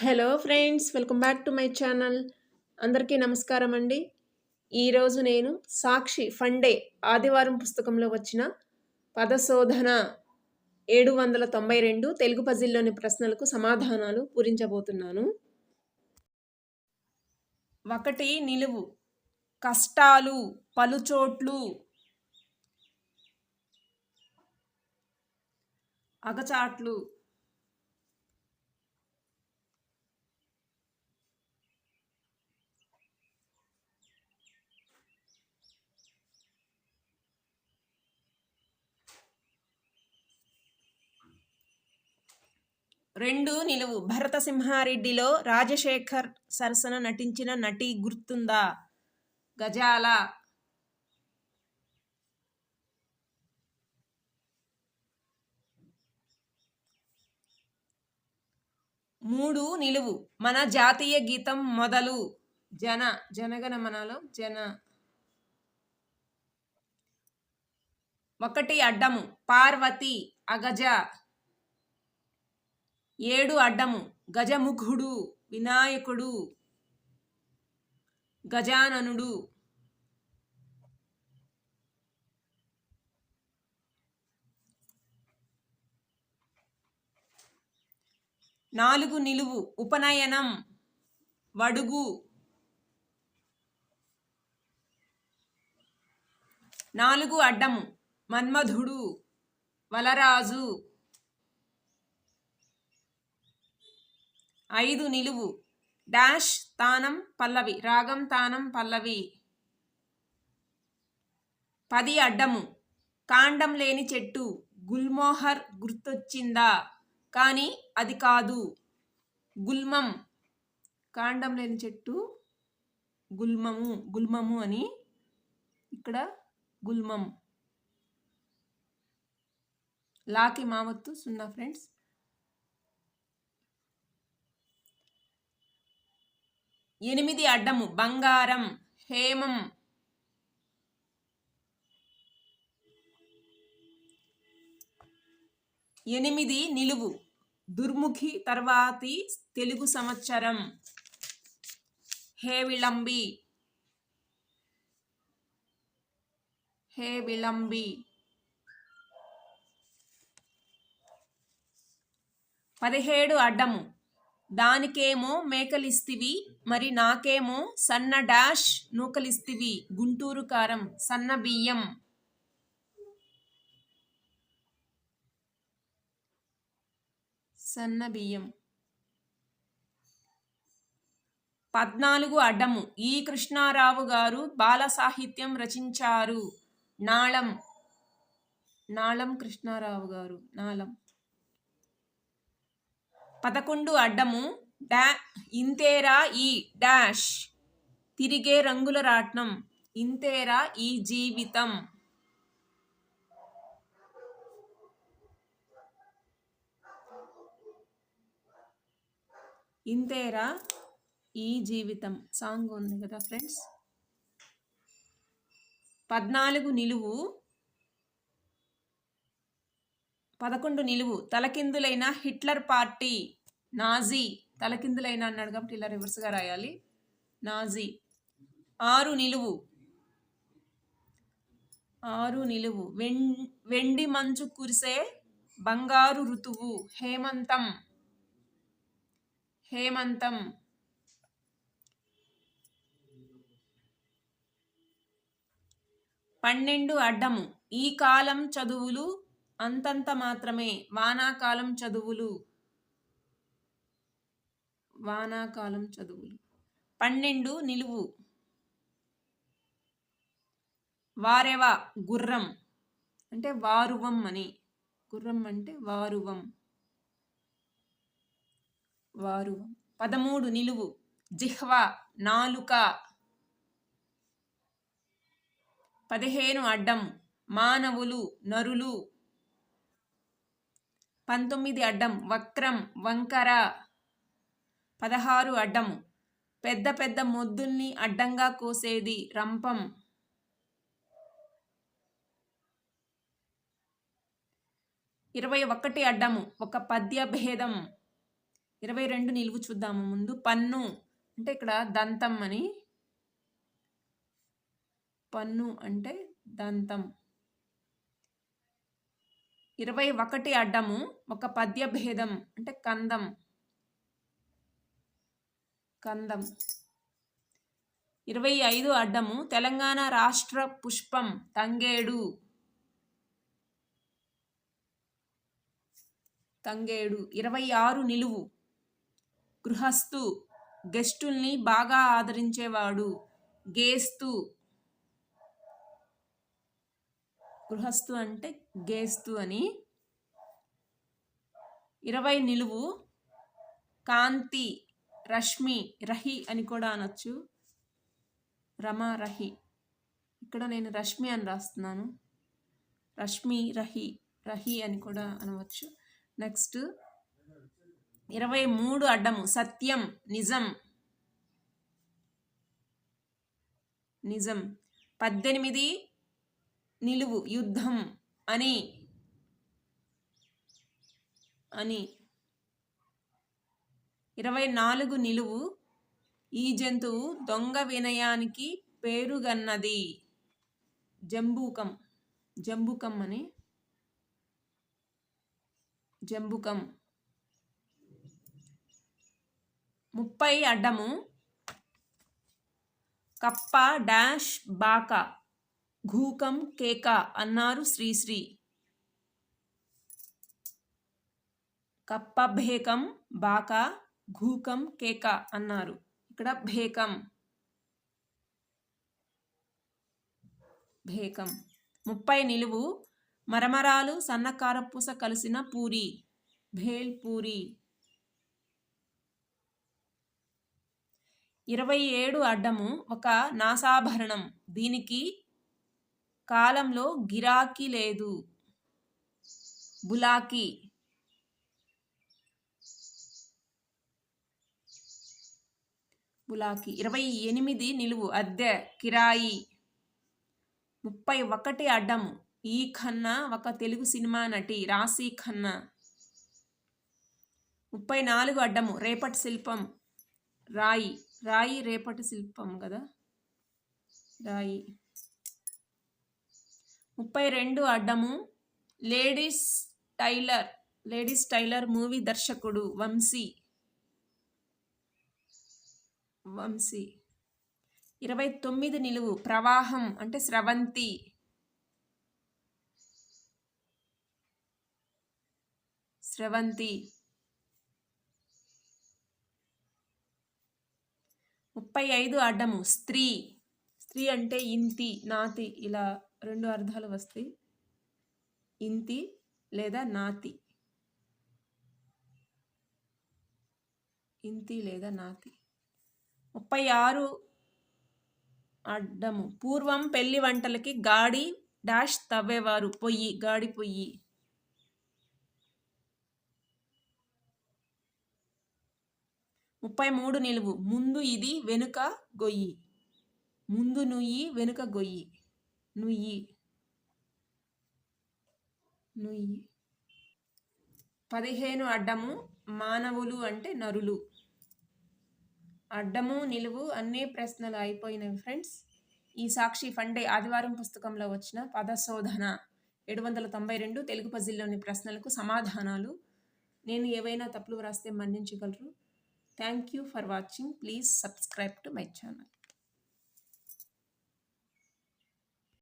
Hello friends welcome back to my channel. అందరికీ నమస్కారం అండి. ఈరోజు నేను సాక్షి ఫండే ఆదివారం పుస్తకంలో వచ్చిన పదశోధన ఏడు వందల తొంభై రెండు తెలుగు పజిల్లోని ప్రశ్నలకు సమాధానాలు పూరించబోతున్నాను. ఒకటి నిలువు కష్టాలు పలుచోట్లు. అగచాట్లు రెండు నిలువు. భరతసింహారెడ్డిలో రాజశేఖర్ సరసన నటించిన నటి గుర్తుందా? గజాల. మూడు నిలువు. మన జాతీయ గీతం మొదలు. జన జనగణమనలో జన. ఒకటి అడ్డము. పార్వతి అగజ. ఏడు అడ్డము. గజముఖుడు వినాయకుడు గజాననుడు. నాలుగు నిలువు. ఉపనయనం. వడుగు. నాలుగు అడ్డము. మన్మధుడు. వలరాజు. ఐదు నిలువు. డాష్ తానం పల్లవి. రాగం తానం పల్లవి. పది అడ్డము. కాండం లేని చెట్టు. గుల్మోహర్ గుర్తొచ్చిందా? కానీ అది కాదు. గుల్మం. కాండం లేని చెట్టు. గుల్మము. గుల్మము అని ఇక్కడ గుల్మం. లాకి మావత్తు సున్నా ఫ్రెండ్స్. ఎనిమిది అడ్డము. బంగారం హేమం. ఎనిమిది నిలువు. దుర్ముఖి తర్వాతి తెలుగు సంవత్సరం. హే విళంబి హే విళంబి పదిహేడు అడ్డము. దానికేమో మేకలిస్తివి మరి నాకేమో సన్న డాష్ నూకలిస్తివి గుంటూరు కారం సన్న బియ్యం. సన్న బియ్యం. పద్నాలుగు అడ్డము. ఈ కృష్ణారావు గారు బాల సాహిత్యం రచించారు. నాళం. నాళం కృష్ణారావు గారు. నాళం. పదకొండు అడ్డము డా ఇంతేరా ఈ డాష్. తిరిగే రంగుల రాట్నం ఇంతేరా ఈ జీవితం. ఇంతేరా ఈ జీవితం. సాంగ్ ఉంది కదా ఫ్రెండ్స్? పద్నాలుగు నిలువు పదకొండు నిలువు. తలకిందులైన హిట్లర్ పార్టీ నాజీ. తలకిందులైన అన్నాడు కాబట్టి ఇలా రివర్స్గా రాయాలి. నాజీ. ఆరు నిలువు. ఆరు నిలువు. వెం వెండి మంచు కురిసే బంగారు ఋతువు. హేమంతం. హేమంతం. పన్నెండు అడ్డము. ఈ కాలం చదువులు అంతంత మాత్రమే వానాకాలం చదువులు. వానాకాలం చదువులు. పన్నెండు నిలువు. వారెవా గుర్రం. అంటే వారువం అని. గుర్రం అంటే వారువం. వారువం. పదమూడు నిలువు. జిహ్వ నాలుక. పదిహేను అడ్డం. మానవులు నరులు. పంతొమ్మిది అడ్డం వక్రం వంకర. పదహారు అడ్డము. పెద్ద పెద్ద మొద్దుల్ని అడ్డంగా కోసేది రంపం. ఇరవై ఒకటి అడ్డము ఒక పద్య భేదం. ఇరవై రెండు నిలువు చూద్దాము ముందు. పన్ను అంటే ఇక్కడ దంతం అని. పన్ను అంటే దంతం. ఇరవై ఒకటి అడ్డము ఒక పద్య భేదం అంటే కందం. కందం. ఇరవై ఐదు అడ్డము తెలంగాణ రాష్ట్ర పుష్పం తంగేడు. తంగేడు. ఇరవై ఆరు నిలువు. గృహస్థు గెస్టుల్ని బాగా ఆదరించేవాడు. గేస్తు గృహస్థు అంటే గేస్తు అని. ఇరవై నిలువు కాంతి రష్మి రహి అని కూడా అనొచ్చు. రమ రహి. ఇక్కడ నేను రష్మి అని రాస్తున్నాను. రష్మి రహి రహి అని కూడా అనవచ్చు. నెక్స్ట్ ఇరవై మూడు అడ్డము సత్యం నిజం. నిజం. పద్దెనిమిది నిలువు యుద్ధం అని అని. ఇరవై నాలుగు నిలువు ఈ జంతువు దొంగ వినయానికి పేరుగన్నది. జంబూకం. జంబుకం అని. జంబుకం. ముప్పై అడ్డము. కప్ప డాష్ బాకా. ఘూకం కేక అన్నారు శ్రీశ్రీ కప్ప భేకం బాక ఘూకం కేక అన్నారు. ఇక్కడ భేకం. భేకం. ముప్పై నిలువు మరమరాలు సన్నకారపూస కలిసిన పూరి. భేల్ పూరి. ఇరవై ఏడు అడ్డము ఒక నాసాభరణం. దీనికి కాలంలో గిరాకీ లేదు. బులాకి. బులాకి. ఇరవై ఎనిమిది నిలువు అద్దె కిరాయి. ముప్పై ఒకటి అడ్డము ఈ ఖన్నా ఒక తెలుగు సినిమా నటి రాశి ఖన్నా. ముప్పై నాలుగు అడ్డము. రేపటి శిల్పం. రాయి. రాయి రేపటి శిల్పం కదా? రాయి. ముప్పై రెండు అడ్డము. Ladies tailor ladies tailor movie దర్శకుడు వంశీ. వంశీ. ఇరవై తొమ్మిది నిలువు ప్రవాహం అంటే స్రవంతి. స్రవంతి. ముప్పై ఐదు అడ్డము స్త్రీ. స్త్రీ అంటే ఇంతి నాతి ఇలా రెండు అర్థాలు వస్తాయి. ఇంతి లేదా నాతి. ఇంతి లేదా నాతి. ముప్పై ఆరు అడ్డము. పూర్వం పెళ్ళి వంటలకి గాడి డాష్ తవ్వేవారు. పొయ్యి గాడి పొయ్యి. ముప్పై మూడు నిలువు. ముందు ఇది వెనుక గొయ్యి. ముందు నుయ్యి వెనుక గొయ్యి. నుయ్యి నుయ్యి పదిహేను అడ్డము మానవులు అంటే నరులు. అడ్డము నిలువు అన్ని ప్రశ్నలు అయిపోయినవి ఫ్రెండ్స్. ఈ సాక్షి ఫండే ఆదివారం పుస్తకంలో వచ్చిన పదశోధన. ఏడు వందల తొంభై రెండు తెలుగు పజిల్లోని ప్రశ్నలకు సమాధానాలు. నేను ఏవైనా తప్పులు వ్రాస్తే మన్నించగలరు? Thank you for watching please subscribe to my channel